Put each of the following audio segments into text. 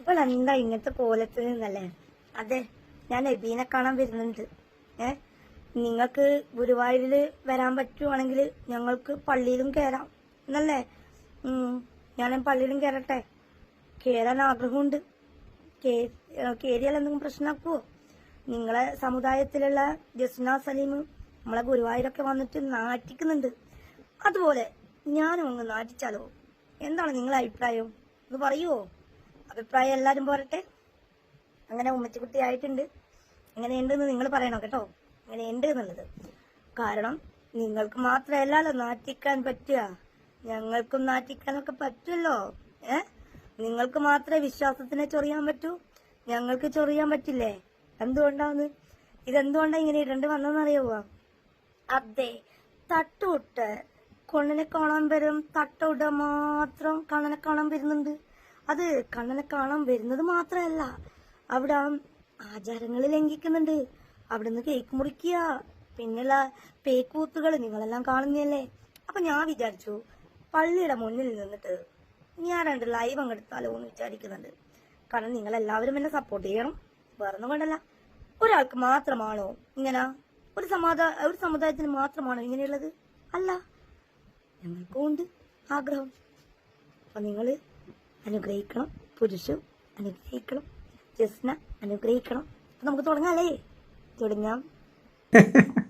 ഇപ്പോൾ എന്താ ഇങ്ങനത്തെ കോലത്തിൽ നിന്നല്ലേ? അതെ ഞാൻ നബീനെ കാണാൻ വരുന്നുണ്ട്. ഏ നിങ്ങൾക്ക് ഗുരുവായൂരിൽ വരാൻ പറ്റുവാണെങ്കിൽ ഞങ്ങൾക്ക് പള്ളിയിലും കയറാം എന്നല്ലേ? ഞാൻ പള്ളിയിലും കയറട്ടെ കയറാൻ ആഗ്രഹമുണ്ട്. കയറിയാൽ എന്തെങ്കിലും പ്രശ്നമാക്കുവോ? നിങ്ങളെ സമുദായത്തിലുള്ള ജസ്ന സലീം നമ്മളെ ഗുരുവായൂരൊക്കെ വന്നിട്ട് നാറ്റിക്കുന്നുണ്ട്. അതുപോലെ ഞാനും അങ്ങ് നാറ്റിച്ചാലോ? എന്താണ് നിങ്ങളെ അഭിപ്രായം? ഇത് പറയുവോ? അഭിപ്രായം എല്ലാവരും പോരട്ടെ. അങ്ങനെ ഉമ്മച്ചിക്കുട്ടി ആയിട്ടുണ്ട്. എങ്ങനെയുണ്ടെന്ന് നിങ്ങൾ പറയണം കേട്ടോ? എങ്ങനെയുണ്ട് എന്നുള്ളത്. കാരണം നിങ്ങൾക്ക് മാത്രമല്ലല്ലോ നാറ്റിക്കാൻ പറ്റുക. ഞങ്ങൾക്കും നാറ്റിക്കാനൊക്കെ പറ്റുമല്ലോ. ഏ? നിങ്ങൾക്ക് മാത്രമേ വിശ്വാസത്തിനെ ചൊറിയാൻ പറ്റൂ. ഞങ്ങൾക്ക് ചൊറിയാൻ പറ്റില്ലേ? എന്തുകൊണ്ടാന്ന്? ഇതെന്തുകൊണ്ടാ ഇങ്ങനെ ഇടേണ്ടി വന്നതെന്നറിയാവോ? അതെ തട്ടുവിട്ട് കൊണ്ണിനെ കാണാൻ വരും തട്ടുവിട മാത്രം കണ്ണനെ കാണാൻ വരുന്നുണ്ട്. അത് കണ്ണനെ കാണാൻ വരുന്നത് മാത്രമല്ല. അവിടെ ആചാരങ്ങൾ ലംഘിക്കുന്നുണ്ട്. അവിടുന്ന് കേക്ക് മുറിക്കുക പിന്നെയുള്ള പേക്കൂത്തുകൾ നിങ്ങളെല്ലാം കാണുന്നതല്ലേ? അപ്പൊ ഞാൻ വിചാരിച്ചു പള്ളിയുടെ മുന്നിൽ നിന്നിട്ട് ഞാൻ രണ്ട് ലൈവ് അങ്ങെടുത്താലോ എന്ന് വിചാരിക്കുന്നുണ്ട്. കാരണം നിങ്ങൾ എല്ലാവരും എന്നെ സപ്പോർട്ട് ചെയ്യണം. വേറൊന്നും കൊണ്ടല്ല. ഒരാൾക്ക് മാത്രമാണോ ഇങ്ങനെ ഒരു സമാധാന ഒരു സമുദായത്തിന് മാത്രമാണോ ഇങ്ങനെയുള്ളത്? അല്ല. ഞങ്ങൾക്കും ഉണ്ട് ആഗ്രഹം. അപ്പൊ നിങ്ങൾ അനുഗ്രഹിക്കണം. പുരുഷു അനുഗ്രഹിക്കണം. ജസ്ന അനുഗ്രഹിക്കണം. നമുക്ക് തുടങ്ങാല്ലേ? തുടങ്ങാം.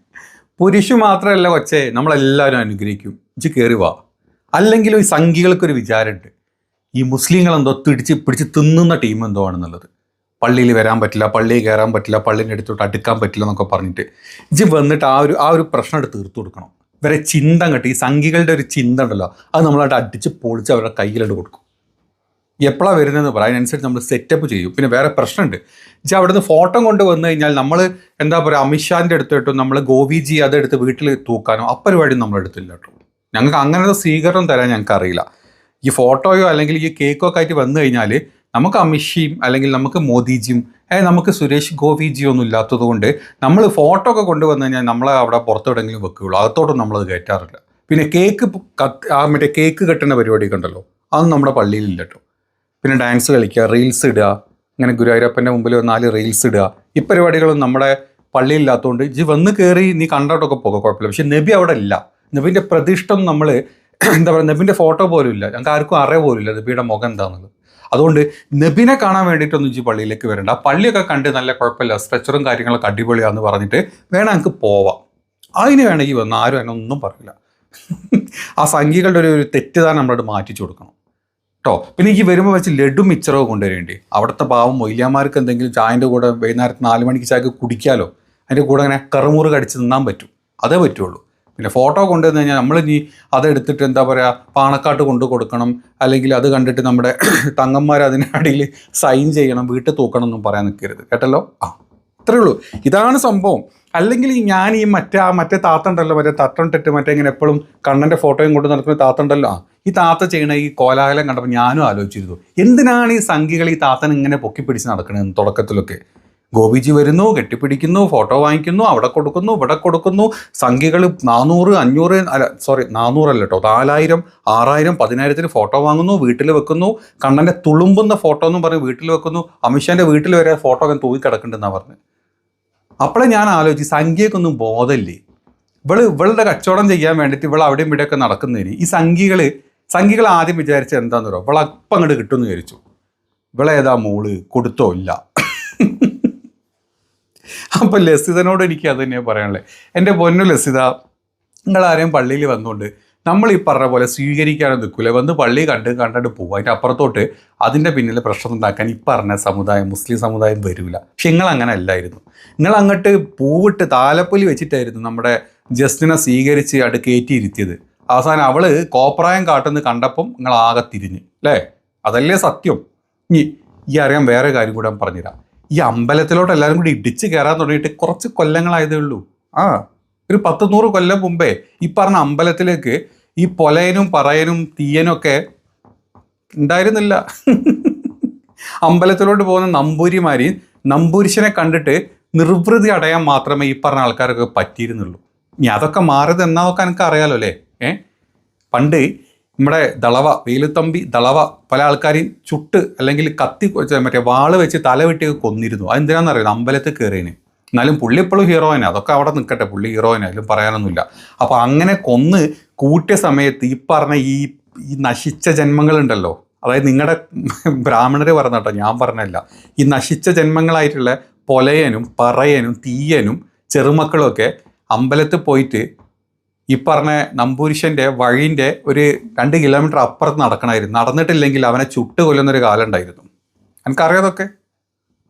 പുരുഷു മാത്രമല്ല കൊച്ചേ നമ്മളെല്ലാവരും അനുഗ്രഹിക്കും. ഇച്ച് കയറി വാ. അല്ലെങ്കിലും ഈ സംഘികൾക്കൊരു വിചാരമുണ്ട്. ഈ മുസ്ലിങ്ങൾ എന്തോ പിടിച്ച് തിന്നുന്ന ടീം എന്തോ ആണെന്നുള്ളത്. പള്ളിയിൽ വരാൻ പറ്റില്ല പള്ളിയിൽ കയറാൻ പറ്റില്ല പള്ളീന്റെ അടുത്തോട്ട് അടുക്കാൻ പറ്റില്ല എന്നൊക്കെ പറഞ്ഞിട്ട് ഇജ്ജ് വന്നിട്ട് ആ ഒരു ആ ഒരു പ്രശ്നം എടുത്ത് തീർത്തു കൊടുക്കണം. ഇവരെ ചിന്ത അങ്ങോട്ട് ഈ സംഘികളുടെ ഒരു ചിന്ത ഉണ്ടല്ലോ അത് നമ്മളായിട്ട് അടിച്ച് പൊളിച്ച് അവരുടെ കയ്യിലോട്ട് കൊടുക്കും. എപ്പോഴാണ് വരുന്നതെന്ന് പറയാം അതിനനുസരിച്ച് നമ്മൾ സെറ്റപ്പ് ചെയ്യും. പിന്നെ വേറെ പ്രശ്നമുണ്ട്. വെച്ചാൽ അവിടുന്ന് ഫോട്ടോ കൊണ്ട് വന്നു കഴിഞ്ഞാൽ നമ്മൾ എന്താ പറയുക അമിത്ഷാന്റെ അടുത്തിട്ടും നമ്മൾ ഗോവിജി അതെടുത്ത് വീട്ടിൽ തൂക്കാനോ ആ പരിപാടി നമ്മൾ എടുത്തില്ല കേട്ടോ. ഞങ്ങൾക്ക് അങ്ങനത്തെ സ്വീകരണം തരാൻ ഞങ്ങൾക്ക് അറിയില്ല. ഈ ഫോട്ടോയോ അല്ലെങ്കിൽ ഈ കേക്കോ ഒക്കെ ആയിട്ട് വന്നു കഴിഞ്ഞാൽ നമുക്ക് അമിത്ഷിയും അല്ലെങ്കിൽ നമുക്ക് മോദിജിയും ഏഹ് നമുക്ക് സുരേഷ് ഗോപിജിയോ ഒന്നും ഇല്ലാത്തത് കൊണ്ട് നമ്മൾ ഫോട്ടോ ഒക്കെ കൊണ്ടുവന്നു കഴിഞ്ഞാൽ നമ്മളെ അവിടെ പുറത്തെവിടെങ്കിലും വെക്കുകയുള്ളൂ. അകത്തോട്ടും നമ്മളത് കയറ്റാറില്ല. പിന്നെ കേക്ക് ആ മറ്റേ കേക്ക് കെട്ടുന്ന പരിപാടിയൊക്കെ ഉണ്ടല്ലോ. അതൊന്നും നമ്മുടെ പള്ളിയിലില്ല കേട്ടോ. പിന്നെ ഡാൻസ് കളിക്കുക റീൽസ് ഇടുക ഇങ്ങനെ ഗുരുവായൂരപ്പന്റെ മുമ്പിൽ നാല് റീൽസ് ഇടുക. ഈ പരിപാടികളൊന്നും നമ്മുടെ പള്ളിയില്ലാത്തതുകൊണ്ട് ജി വന്ന് കയറി നീ കണ്ടോട്ടൊക്കെ പോകാം കുഴപ്പമില്ല. പക്ഷേ നബി അവിടെ ഇല്ല. നബിന്റെ പ്രതിഷ്ഠ നമ്മൾ എന്താ പറയുക നബിന്റെ ഫോട്ടോ പോലും ഇല്ല. ഞങ്ങൾക്ക് ആർക്കും അറിയ പോലും ഇല്ല നബിയുടെ മുഖം എന്താണെന്നുള്ളത് അതുകൊണ്ട് നബിനെ കാണാൻ വേണ്ടിയിട്ടൊന്നും ജി പള്ളിയിലേക്ക് വരണ്ട. ആ പള്ളിയൊക്കെ കണ്ട് നല്ല കുഴപ്പമില്ല സ്ട്രെച്ചറും കാര്യങ്ങളൊക്കെ അടിപൊളിയാണെന്ന് പറഞ്ഞിട്ട് വേണം ഞങ്ങൾക്ക് പോവാം. അതിന് വേണമെങ്കിൽ വന്ന് ആരും എന്നെ ഒന്നും പറയില്ല. ആ സംഖ്യകളുടെ ഒരു തെറ്റിദ്ധാരണ നമ്മളോട് മാറ്റിച്ചു കൊടുക്കണം. കേട്ടോ പിന്നെ ഈ വരുമ്പോൾ വെച്ച് ലഡു മിച്ചറോ കൊണ്ടുവരേണ്ടി. അവിടുത്തെ പാവം മൊയ്യാമാർക്ക് എന്തെങ്കിലും ചായന്റെ കൂടെ വൈകുന്നേരത്ത് നാല് മണിക്ക് ചായക്ക് കുടിക്കാലോ? അതിന്റെ കൂടെ അങ്ങനെ കറുമുറ് കടിച്ച് നിന്നാൻ പറ്റും. അതേ പറ്റുള്ളൂ. പിന്നെ ഫോട്ടോ കൊണ്ടുവന്ന് കഴിഞ്ഞാൽ നമ്മൾ ഇനി അതെടുത്തിട്ട് എന്താ പറയുക പാണക്കാട്ട് കൊണ്ടു കൊടുക്കണം. അല്ലെങ്കിൽ അത് കണ്ടിട്ട് നമ്മുടെ തങ്ങന്മാർ അതിനിടയിൽ സൈൻ ചെയ്യണം വീട്ടിൽ തൂക്കണം എന്നും പറയാൻ നിൽക്കരുത്. കേട്ടല്ലോ? ആ. അത്രേ ഉള്ളൂ. ഇതാണ് സംഭവം. അല്ലെങ്കിൽ ഞാൻ ഈ മറ്റേ ആ മറ്റേ താത്തണ്ടല്ലോ മറ്റേ തട്ടണ്ടിട്ട് മറ്റേ ഇങ്ങനെ എപ്പോഴും കണ്ണന്റെ ഫോട്ടോയും കൊണ്ട് നടക്കുന്ന താത്തണ്ടല്ലോ ആ. ഈ താത്ത ചെയ്യണ ഈ കോലാഹലം കണ്ടപ്പോൾ ഞാനും ആലോചിച്ചിരുന്നു. എന്തിനാണ് ഈ സംഖ്യകൾ ഈ താത്തൻ ഇങ്ങനെ പൊക്കിപ്പിടിച്ച് നടക്കണത് തുടക്കത്തിലൊക്കെ? ഗോപിജി വരുന്നു കെട്ടിപ്പിടിക്കുന്നു ഫോട്ടോ വാങ്ങിക്കുന്നു അവിടെ കൊടുക്കുന്നു ഇവിടെ കൊടുക്കുന്നു. സംഖ്യകൾ നാനൂറ് അഞ്ഞൂറ് അല്ല സോറി നാനൂറല്ല കേട്ടോ നാലായിരം ആറായിരം പതിനായിരത്തിന് ഫോട്ടോ വാങ്ങുന്നു വീട്ടിൽ വെക്കുന്നു. കണ്ണന്റെ തുളുമ്പുന്ന ഫോട്ടോ എന്നും പറഞ്ഞ് വീട്ടിൽ വെക്കുന്നു. അമിത്ഷാന്റെ വീട്ടിൽ വരെ ഫോട്ടോ ഒക്കെ തൂക്കി കിടക്കുന്നുണ്ടെന്നാണ് പറഞ്ഞത് അപ്പോഴേ ഞാൻ ആലോചിച്ച് സംഖ്യക്കൊന്നും ബോധമില്ലേ? ഇവൾ ഇവളുടെ കച്ചവടം ചെയ്യാൻ വേണ്ടിയിട്ട് ഇവൾ അവിടെയും ഇവിടെയൊക്കെ നടക്കുന്നതിന് ഈ സംഖ്യകൾ സംഖ്യകൾ ആദ്യം വിചാരിച്ച എന്താന്ന് പറയുക ഇവളെ അപ്പം അങ്ങോട്ട് കിട്ടുമെന്ന് വിചാരിച്ചു. ഇവളെ ഏതാ മോൾ? കൊടുത്തോ? ഇല്ല. അപ്പം ലസിതനോട് എനിക്ക് അത് തന്നെയാണ് പറയാനുള്ളത് എന്റെ പൊന്നു ലസിത നിങ്ങളാരെയും പള്ളിയിൽ വന്നുകൊണ്ട് നമ്മൾ ഈ പറഞ്ഞ പോലെ സ്വീകരിക്കാനും നിൽക്കില്ല വന്ന് പള്ളി കണ്ട് കണ്ടിട്ട് പോകും അതിന്റെ അപ്പുറത്തോട്ട് അതിന്റെ പിന്നിൽ പ്രശ്നം ഉണ്ടാക്കാൻ ഈ പറഞ്ഞ സമുദായം മുസ്ലിം സമുദായം വരില്ല. പക്ഷെ നിങ്ങൾ അങ്ങനെ അല്ലായിരുന്നു. നിങ്ങൾ അങ്ങോട്ട് പൂവിട്ട് താലപ്പൊലി വെച്ചിട്ടായിരുന്നു നമ്മുടെ ജസ്റ്റിനെ സ്വീകരിച്ച് അട് കയറ്റിയിരുത്തിയത് അവസാനം അവൾ കോപ്രായം കാട്ടുന്നത് കണ്ടപ്പം നിങ്ങൾ ആകെ തിരിഞ്ഞ് അല്ലേ അതല്ലേ സത്യം. ഇനി ഈ അറിയാൻ വേറെ കാര്യം കൂടെ പറഞ്ഞുതരാം. ഈ അമ്പലത്തിലോട്ട് എല്ലാവരും കൂടി ഇടിച്ച് കയറാൻ തുടങ്ങിയിട്ട് കുറച്ച് കൊല്ലങ്ങളായതേ ഉള്ളൂ. ആ ഒരു പത്ത് നൂറ് കൊല്ലം മുമ്പേ ഈ പറഞ്ഞ അമ്പലത്തിലേക്ക് ഈ പൊലയനും പറയനും തീയനും ഒക്കെ ഉണ്ടായിരുന്നില്ല. അമ്പലത്തിലോട്ട് പോകുന്ന നമ്പൂരിമാരി നമ്പൂരിശനെ കണ്ടിട്ട് നിർവൃതി അടയാൻ മാത്രമേ ഈ പറഞ്ഞ ആൾക്കാരൊക്കെ പറ്റിയിരുന്നുള്ളൂ. ഇനി അതൊക്കെ മാറിയത് എന്നാ നോക്കാൻ എനിക്ക് അറിയാലോ അല്ലേ ഏ? പണ്ട് നമ്മുടെ ദളവ വെയിലത്തമ്പി ദളവ പല ആൾക്കാരെയും ചുട്ട് അല്ലെങ്കിൽ കത്തി മറ്റേ വാൾ വെച്ച് തല കൊന്നിരുന്നു. അതെന്തിനാണെന്നറിയാം അമ്പലത്തിൽ കയറിയതിന് എന്നാലും പുള്ളി ഇപ്പോഴും ഹീറോയിനാണ് അതൊക്കെ അവിടെ നിൽക്കട്ടെ പുള്ളി ഹീറോയിനായാലും പറയാനൊന്നുമില്ല. അപ്പോൾ അങ്ങനെ കൊന്ന് കൂട്ടിയ സമയത്ത് ഈ പറഞ്ഞ ഈ ഈ നശിച്ച ജന്മങ്ങളുണ്ടല്ലോ. അതായത് നിങ്ങളുടെ ബ്രാഹ്മണർ പറഞ്ഞ കേട്ടോ ഞാൻ പറഞ്ഞല്ല ഈ നശിച്ച ജന്മങ്ങളായിട്ടുള്ള പൊലയനും പറയനും തീയനും ചെറുമക്കളും ഒക്കെ അമ്പലത്തിൽ പോയിട്ട് ഈ പറഞ്ഞ നമ്പൂരിശന്റെ വഴിന്റെ ഒരു രണ്ട് കിലോമീറ്റർ അപ്പുറത്ത് നടക്കണമായിരുന്നു. നടന്നിട്ടില്ലെങ്കിൽ അവനെ ചുട്ട് കൊല്ലുന്നൊരു കാലം ഉണ്ടായിരുന്നു. എനിക്കറിയാതൊക്കെ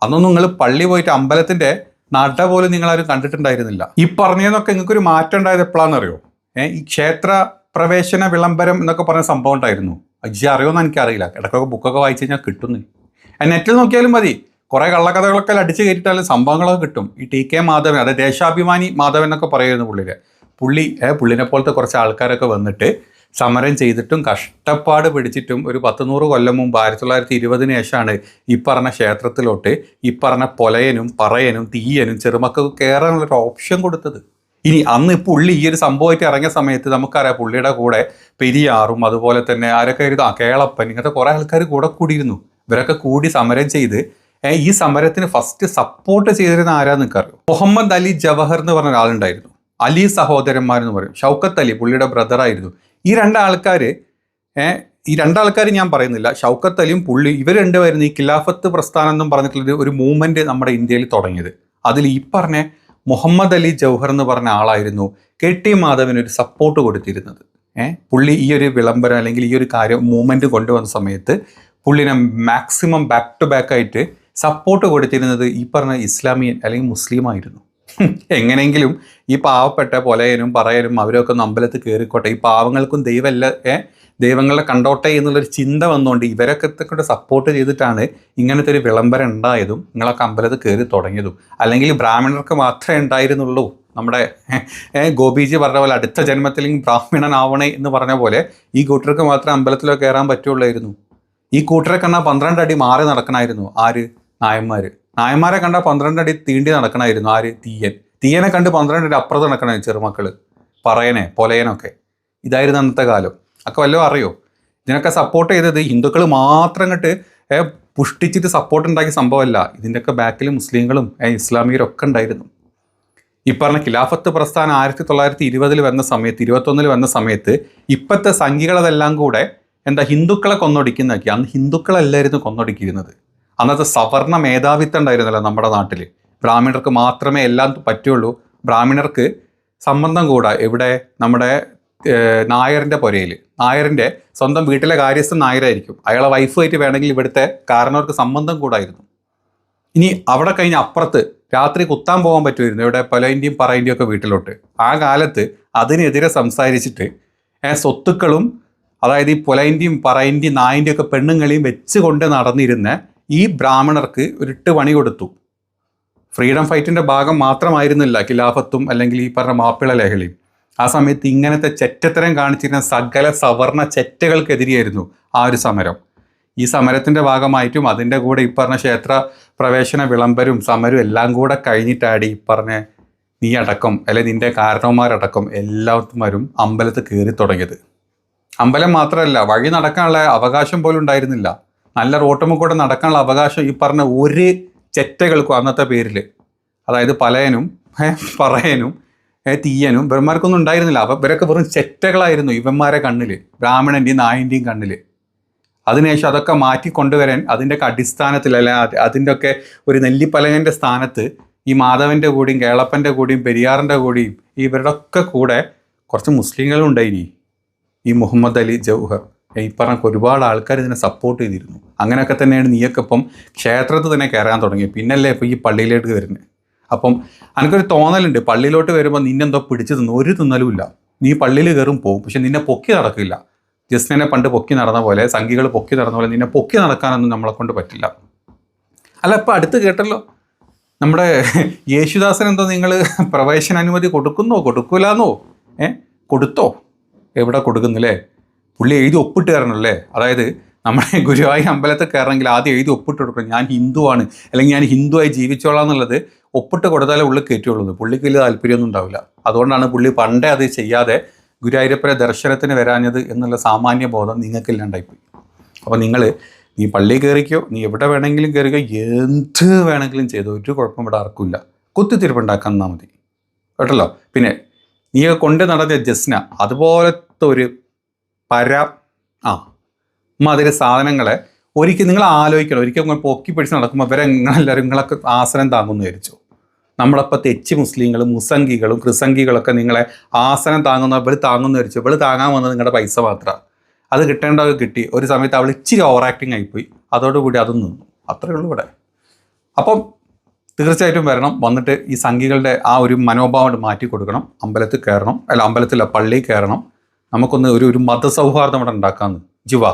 അന്നൊന്നും നിങ്ങൾ പള്ളി പോയിട്ട് അമ്പലത്തിന്റെ നട പോലും നിങ്ങളാരും കണ്ടിട്ടുണ്ടായിരുന്നില്ല. ഈ പറഞ്ഞതെന്നൊക്കെ നിങ്ങൾക്കൊരു മാറ്റം ഉണ്ടായത് എപ്പോഴാണെന്നറിയോ? ഏഹ് ഈ ക്ഷേത്ര പ്രവേശന വിളംബരം എന്നൊക്കെ പറഞ്ഞ സംഭവം ഉണ്ടായിരുന്നു. അജി അറിയുമെന്ന് എനിക്കറിയില്ല. ഇടയ്ക്കൊക്കെ ബുക്കൊക്കെ വായിച്ചു കഴിഞ്ഞാൽ കിട്ടുന്നു നെറ്റിൽ നോക്കിയാലും മതി. കുറേ കള്ളക്കഥകളൊക്കെ അടിച്ചു കയറ്റിട്ടാലും സംഭവങ്ങളൊക്കെ കിട്ടും. ഈ ടി കെ മാധവൻ അതായത് ദേശാഭിമാനി മാധവൻ എന്നൊക്കെ പറയുന്നു പുള്ളിയുടെ. പുള്ളി പുള്ളിനെ പോലത്തെ കുറച്ച് ആൾക്കാരൊക്കെ വന്നിട്ട് സമരം ചെയ്തിട്ടും കഷ്ടപ്പാട് പിടിച്ചിട്ടും ഒരു പത്ത് നൂറ് കൊല്ലം മുമ്പ് ആയിരത്തി തൊള്ളായിരത്തി ഇരുപതിന് ശേഷമാണ് ഈ പറഞ്ഞ ക്ഷേത്രത്തിലോട്ട് ഈ പറഞ്ഞ പൊലയനും പറയനും തീയനും ചെറുമക്കൾക്ക് കയറാനുള്ളൊരു ഓപ്ഷൻ കൊടുത്തത്. ഇനി അന്ന് പുള്ളി ഈ ഒരു സംഭവമായിട്ട് ഇറങ്ങിയ സമയത്ത് നമുക്കറിയാം പുള്ളിയുടെ കൂടെ പെരിയാറും അതുപോലെ തന്നെ ആരൊക്കെ ആയിരുന്നു ആ കേളപ്പൻ ഇങ്ങനത്തെ കുറേ ആൾക്കാർ കൂടെ കൂടിയിരുന്നു. ഇവരൊക്കെ കൂടി സമരം ചെയ്ത് ഈ സമരത്തിന് ഫസ്റ്റ് സപ്പോർട്ട് ചെയ്തിരുന്ന ആരാ നിൽക്കാറ് മുഹമ്മദ് അലി ജവഹർ എന്ന് പറഞ്ഞ ഒരാളുണ്ടായിരുന്നു. അലി സഹോദരന്മാരെന്ന് പറയും. ഷൗക്കത്ത് അലി പുള്ളിയുടെ ബ്രദറായിരുന്നു ഈ രണ്ടാൾക്കാർ ഈ രണ്ടാൾക്കാർ ഞാൻ പറയുന്നില്ല. ഷൗക്കത്ത് അലിയും പുള്ളി ഇവർ രണ്ടുപേരും ഈ ഖിലാഫത്ത് പ്രസ്ഥാനം എന്നും പറഞ്ഞിട്ടുള്ള ഒരു മൂവ്മെന്റ് നമ്മുടെ ഇന്ത്യയിൽ തുടങ്ങിയത്. അതിൽ ഈ പറഞ്ഞ മുഹമ്മദ് അലി ജൗഹർ എന്ന് പറഞ്ഞ ആളായിരുന്നു കെ ടി മാധവന് ഒരു സപ്പോർട്ട് കൊടുത്തിരുന്നത്. ഏഹ് പുള്ളി ഈ ഒരു വിളംബരം അല്ലെങ്കിൽ ഈ ഒരു കാര്യം മൂവ്മെന്റ് കൊണ്ടുവന്ന സമയത്ത് പുള്ളിനെ മാക്സിമം ബാക്ക് ടു ബാക്ക് ആയിട്ട് സപ്പോർട്ട് കൊടുത്തിരുന്നത് ഈ പറഞ്ഞ ഇസ്ലാമിയൻ അല്ലെങ്കിൽ മുസ്ലിം ആയിരുന്നു. എങ്ങനെയെങ്കിലും ഈ പാവപ്പെട്ട പൊലയനും പറയനും അവരൊക്കെ ഒന്ന് അമ്പലത്തിൽ കയറിക്കോട്ടെ. ഈ പാവങ്ങൾക്കും ദൈവമല്ല ദൈവങ്ങളെ കണ്ടോട്ടെ എന്നുള്ളൊരു ചിന്ത വന്നുകൊണ്ട് ഇവരൊക്കെ കൊണ്ട് സപ്പോർട്ട് ചെയ്തിട്ടാണ് ഇങ്ങനത്തെ ഒരു വിളംബരം ഉണ്ടായതും നിങ്ങളൊക്കെ അമ്പലത്തിൽ കയറി തുടങ്ങിയതും. അല്ലെങ്കിൽ ബ്രാഹ്മണർക്ക് മാത്രമേ ഉണ്ടായിരുന്നുള്ളൂ. നമ്മുടെ ഗോപിജി പറഞ്ഞ പോലെ അടുത്ത ജന്മത്തിൽ ബ്രാഹ്മണനാവണേ എന്ന് പറഞ്ഞ പോലെ ഈ കൂട്ടർക്ക് മാത്രമേ അമ്പലത്തിലൊക്കെ കയറാൻ പറ്റുള്ളായിരുന്നു. ഈ കൂട്ടരെ കണ്ടാൽ പന്ത്രണ്ട് അടി മാറി നടക്കണമായിരുന്നു ആര്? നായന്മാർ നായന്മാരെ കണ്ട പന്ത്രണ്ട് അടി തീണ്ടി നടക്കണമായിരുന്നു ആര്? തീയൻ. തീയനെ കണ്ട് പന്ത്രണ്ട് അടി അപ്പുറത്ത് നടക്കണ ചെറുമക്കൾ. പറയനെ പൊലയനൊക്കെ. ഇതായിരുന്നു അന്നത്തെ കാലം. ഒക്കെ വല്ലതും അറിയോ? ഇതിനൊക്കെ സപ്പോർട്ട് ചെയ്തത് ഹിന്ദുക്കൾ മാത്രം അങ്ങോട്ട് പുഷ്ടിച്ചിട്ട് സപ്പോർട്ട് ഉണ്ടാക്കിയ സംഭവമല്ല. ഇതിന്റെയൊക്കെ ബാക്കിൽ മുസ്ലിങ്ങളും ഇസ്ലാമികരും ഒക്കെ ഉണ്ടായിരുന്നു. ഈ പറഞ്ഞ ഖിലാഫത്ത് പ്രസ്ഥാനം ആയിരത്തി തൊള്ളായിരത്തി ഇരുപതിൽ വന്ന സമയത്ത് ഇരുപത്തൊന്നിൽ വന്ന സമയത്ത് ഇപ്പോഴത്തെ സംഖ്യകളതെല്ലാം കൂടെ എന്താ ഹിന്ദുക്കളെ കൊന്നൊടിക്കുന്നൊക്കെ അന്ന് ഹിന്ദുക്കളല്ലായിരുന്നു കൊന്നൊടുക്കിയിരുന്നത്. അന്നത്തെ സവർണ മേധാവിത്വം ഉണ്ടായിരുന്നല്ലോ നമ്മുടെ നാട്ടിൽ ബ്രാഹ്മണർക്ക് മാത്രമേ എല്ലാം പറ്റുള്ളൂ. ബ്രാഹ്മണർക്ക് സംബന്ധം കൂടാ. ഇവിടെ നമ്മുടെ നായറിന്റെ പുരയിൽ നായറിന്റെ സ്വന്തം വീട്ടിലെ കാര്യസ്ഥൻ നായരായിരിക്കും. അയാളെ വൈഫുമായിട്ട് വേണമെങ്കിൽ ഇവിടുത്തെ കാരണവർക്ക് സംബന്ധം കൂടായിരുന്നു. ഇനി അവിടെ കഴിഞ്ഞ അപ്പുറത്ത് രാത്രി കുത്താൻ പോകാൻ പറ്റുമായിരുന്നു. ഇവിടെ പലയിന്റെയും പറയിന്റെയും ഒക്കെ വീട്ടിലോട്ട്. ആ കാലത്ത് അതിനെതിരെ സംസാരിച്ചിട്ട് സ്വത്തുക്കളും അതായത് ഈ പുലയിന്റെയും പറയിന്റെയും നായിന്റെയും ഒക്കെ പെണ്ണുങ്ങളെയും വെച്ചുകൊണ്ട് നടന്നിരുന്ന ഈ ബ്രാഹ്മണർക്ക് ഒരിട്ട് പണി കൊടുത്തു. ഫ്രീഡം ഫൈറ്റിന്റെ ഭാഗം മാത്രമായിരുന്നില്ല ഖിലാഫത്തും അല്ലെങ്കിൽ ഈ പറഞ്ഞ മാപ്പിള ലഹളയും. ആ സമയത്ത് ഇങ്ങനത്തെ ചെറ്റത്തരം കാണിച്ചിരുന്ന സകല സവർണ ചെറ്റകൾക്കെതിരെയായിരുന്നു ആ ഒരു സമരം. ഈ സമരത്തിന്റെ ഭാഗമായിട്ടും അതിന്റെ കൂടെ ഈ പറഞ്ഞ ക്ഷേത്ര പ്രവേശന വിളംബരവും സമരവും എല്ലാം കൂടെ കഴിഞ്ഞിട്ടാടി ഈ പറഞ്ഞ നീ അടക്കം അല്ലെ നിന്റെ കാരണവന്മാരടക്കം എല്ലാവരും അമ്പലത്തിൽ കയറി തുടങ്ങിയത്. അമ്പലം മാത്രമല്ല വഴി നടക്കാനുള്ള അവകാശം പോലും ഉണ്ടായിരുന്നില്ല. നല്ല റോട്ടമ്മ കൂടെ നടക്കാനുള്ള അവകാശം ഈ പറഞ്ഞ ഒരു ചെറ്റകൾക്കും അന്നത്തെ പേരിൽ അതായത് പലയനും പറയനും തീയനും ഇവന്മാർക്കൊന്നും ഉണ്ടായിരുന്നില്ല. അപ്പം ഇവരൊക്കെ വെറും ചെറ്റകളായിരുന്നു ഇവന്മാരെ കണ്ണിൽ ബ്രാഹ്മണന്റെയും നായന്റെയും കണ്ണിൽ അതിനുശേഷം അതൊക്കെ മാറ്റി കൊണ്ടുവരാൻ അതിന്റെയൊക്കെ അടിസ്ഥാനത്തിൽ അല്ലെ അതിന്റെയൊക്കെ ഒരു നെല്ലിപ്പലകന്റെ സ്ഥാനത്ത് ഈ മാധവന്റെ കൂടിയും കേളപ്പന്റെ കൂടിയും പെരിയാറിന്റെ കൂടിയും ഇവരുടെ ഒക്കെ കൂടെ കുറച്ച് മുസ്ലിങ്ങളും ഉണ്ടായിനി ഈ മുഹമ്മദ് അലി ജൗഹർ. ഈ പറഞ്ഞ ഒരുപാട് ആൾക്കാർ ഇതിനെ സപ്പോർട്ട് ചെയ്തിരുന്നു. അങ്ങനെയൊക്കെ തന്നെയാണ് നീയൊക്കെ ഇപ്പം ക്ഷേത്രത്തിൽ തന്നെ കയറാൻ തുടങ്ങി പിന്നല്ലേ ഇപ്പോൾ ഈ പള്ളിയിലേക്ക് വരുന്നത് അപ്പം എനിക്കൊരു തോന്നലുണ്ട്. പള്ളിയിലോട്ട് വരുമ്പോൾ നിന്നെന്തോ പിടിച്ചു തിന്നു. ഒരു തിന്നലുമില്ല നീ പള്ളിയിൽ കയറും പോകും പക്ഷെ നിന്നെ പൊക്കി നടക്കില്ല. ജസ്റ്റിനെ പണ്ട് പൊക്കി നടന്ന പോലെ സംഘികൾ പൊക്കി നടന്ന പോലെ നിന്നെ പൊക്കി നടക്കാനൊന്നും നമ്മളെ കൊണ്ട് പറ്റില്ല. അല്ല ഇപ്പം അടുത്ത് കേട്ടല്ലോ. നമ്മുടെ യേശുദാസൻ എന്തോ നിങ്ങൾ പ്രവേശനാനുമതി കൊടുക്കുന്നോ? കൊടുക്കൂലെന്നോ? ഏ? കൊടുത്തോ? എവിടെ കൊടുക്കുന്നില്ലേ പുള്ളി എഴുതി ഒപ്പിട്ട് കയറണമല്ലേ അതായത് നമ്മുടെ ഗുരുവായൂർ അമ്പലത്തിൽ കയറണമെങ്കിൽ ആദ്യം എഴുതി ഒപ്പിട്ട് കൊടുക്കണം. ഞാൻ ഹിന്ദുവാണ് അല്ലെങ്കിൽ ഞാൻ ഹിന്ദുവായി ജീവിച്ചോളാം എന്നുള്ളത് ഒപ്പിട്ട് കൊടുത്താലേ ഉള്ളിൽ കയറ്റുള്ളൂ പുള്ളിക്ക് വലിയ താല്പര്യമൊന്നും ഉണ്ടാവില്ല. അതുകൊണ്ടാണ് പുള്ളി പണ്ടേ അത് ചെയ്യാതെ ഗുരുവായൂരപ്പനെ ദർശനത്തിന് വരാഞ്ഞത് എന്നുള്ള സാമാന്യ ബോധം നിങ്ങൾക്കില്ലാണ്ടായിപ്പോയി അപ്പോൾ നിങ്ങൾ നീ പള്ളി കയറിക്കോ? നീ എവിടെ വേണമെങ്കിലും കയറിക്കോ എന്ത് വേണമെങ്കിലും ചെയ്തോ. ഒരു കുഴപ്പം ഇവിടെ ആർക്കില്ല കുത്തിത്തിരിപ്പുണ്ടാക്കാൻ തന്നാൽ മതി. കേട്ടല്ലോ? പിന്നെ നീ കൊണ്ട് നടന്ന ജസ്ന അതുപോലത്തെ ഒരു പര ആ മാതിരി സാധനങ്ങളെ ഒരിക്കൽ നിങ്ങൾ ആലോചിക്കണം. നിങ്ങൾ പൊക്കി പിടിച്ച് നടക്കുമ്പോൾ ഇവരെ നിങ്ങളെല്ലാവരും നിങ്ങളൊക്കെ ആസനം താങ്ങുമെന്ന് വിചാരിച്ചു. നമ്മളപ്പോൾ തെച്ച് മുസ്ലിങ്ങളും മുസംഗികളും ക്രിസംഗികളൊക്കെ നിങ്ങളെ ആസനം താങ്ങുന്ന ഇവർ താങ്ങുമെന്ന് വിചാരിച്ചു. ഇവൾ താങ്ങാൻ വന്നത് നിങ്ങളുടെ പൈസ മാത്രമാണ് അത് കിട്ടേണ്ടത് കിട്ടി. ഒരു സമയത്ത് അവൾ ഇച്ചിരി ഓവർ ആക്ടിങ് ആയിപ്പോയി. അതോടുകൂടി അതും നിന്നു. അത്രയേ ഉള്ളൂ ഇവിടെ. അപ്പം തീർച്ചയായിട്ടും വരണം. വന്നിട്ട് ഈ സംഘികളുടെ ആ ഒരു മനോഭാവം മാറ്റി കൊടുക്കണം. അമ്പലത്തിൽ കയറണം. അല്ല അമ്പലത്തില്ല പള്ളിയിൽ കയറണം. നമുക്കൊന്ന് ഒരു ഒരു മതസൗഹാർദ്ദം ഇവിടെ ഉണ്ടാക്കാമെന്ന് ജിവ